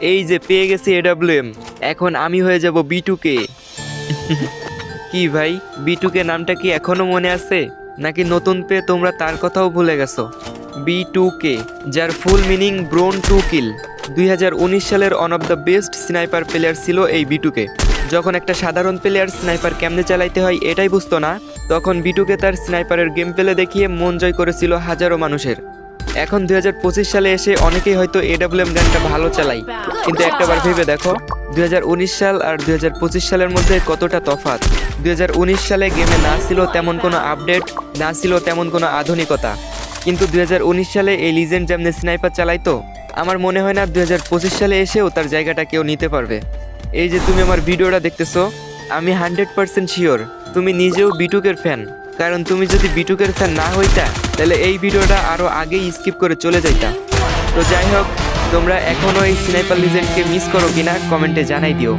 এই যে পেয়ে গেছি এডাব্লিউএম এখন আমি হয়ে যাব বিটুকে কি ভাই বিটুকে নামটা কি এখনও মনে আছে? নাকি নতুন পেয়ে তোমরা তার কথাও ভুলে গেছো? বি টু কে যার ফুল মিনিং ব্রোন টু কিল দুই হাজার উনিশ সালের one of the best sniper player ছিল এই বিটুকে যখন একটা সাধারণ প্লেয়ার স্নাইপার কেমনে চালাইতে হয় এটাই বুঝতো না তখন বিটুকে তার স্নাইপারের গেম প্লে দেখিয়ে মন জয় করেছিল হাজারো মানুষের। এখন দু হাজার পঁচিশ সালে এসে অনেকেই হয়তো এডাব্লিউএম গানটা ভালো চালাই কিন্তু একটাবার ভেবে দেখো, দুই হাজার উনিশ সাল আর দুই হাজার পঁচিশ সালের মধ্যে কতটা তফাৎ? দু হাজার উনিশ সালে গেমে না ছিল তেমন কোনো আপডেট, না ছিল তেমন কোনো আধুনিকতা। কিন্তু দু হাজার উনিশ সালে এই লিজেন্ড যেমনি স্নাইপার চালাইতো আমার মনে হয় না দুই হাজার পঁচিশ সালে এসেও তার জায়গাটা কেউ নিতে পারবে। এই যে তুমি আমার ভিডিওটা দেখতেছো, আমি হান্ড্রেড পার্সেন্ট শিওর, তুমি নিজেও বিটুকের ফ্যান কারণ তুমি যদি বিটুকের ফ্যান না হইতা, তাহলে এই ভিডিওটা আরও আগেই স্কিপ করে চলে যাইতা। তো যাই হোক, তোমরা এখনও এই স্নাইপার লিজেন্ডকে মিস করো কিনা কমেন্টে জানাই দিও।